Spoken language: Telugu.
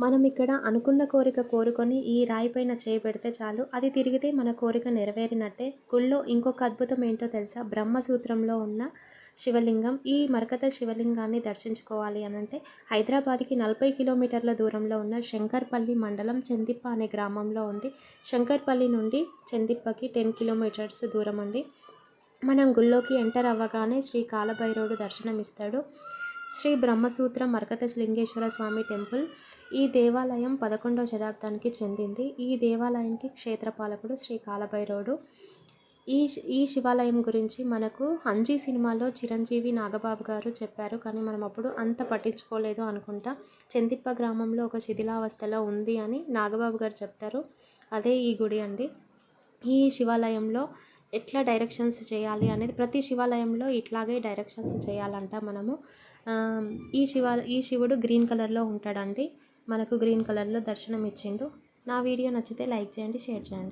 మనం ఇక్కడ అనుకున్న కోరిక కోరుకొని ఈ రాయి పైన చేయి చాలు. అది తిరిగితే మన కోరిక నెరవేరినట్టే. గుళ్ళో ఇంకొక అద్భుతం ఏంటో తెలుసా? బ్రహ్మసూత్రంలో ఉన్న శివలింగం. ఈ మరకత శివలింగాన్ని దర్శించుకోవాలి అని అంటే హైదరాబాద్కి నలభై కిలోమీటర్ల దూరంలో ఉన్న శంకర్పల్లి మండలం చందిప్ప అనే గ్రామంలో ఉంది. శంకర్పల్లి నుండి చందిప్పకి టెన్ కిలోమీటర్స్ దూరం అండి మనం గుళ్ళోకి ఎంటర్ అవ్వగానే శ్రీ కాలభైరవుడు దర్శనమిస్తాడు. శ్రీ బ్రహ్మసూత్ర మరకత లింగేశ్వర స్వామి టెంపుల్ ఈ దేవాలయం పదకొండవ శతాబ్దానికి చెందింది. ఈ దేవాలయానికి క్షేత్రపాలకుడు శ్రీ కాలభైరవుడు. ఈ ఈ శివాలయం గురించి మనకు అంజీ సినిమాలో చిరంజీవి నాగబాబు గారు చెప్పారు. కానీ మనం అప్పుడు అంత పట్టించుకోలేదు అనుకుంటా. చెందిప్ప గ్రామంలో ఒక శిథిలావస్థలో ఉంది అని నాగబాబు గారు చెప్తారు. అదే ఈ గుడి అండి. ఈ శివాలయంలో ఎట్లా డైరెక్షన్స్ చేయాలి అనేది ప్రతి శివాలయంలో ఇట్లాగే డైరెక్షన్స్ చేయాలంట మనము. ఈ శివ ఈ శివుడు గ్రీన్ కలర్లో ఉంటాడండి. మనకు గ్రీన్ కలర్లో దర్శనం ఇచ్చిండు నా వీడియో నచ్చితే లైక్ చేయండి షేర్ చేయండి.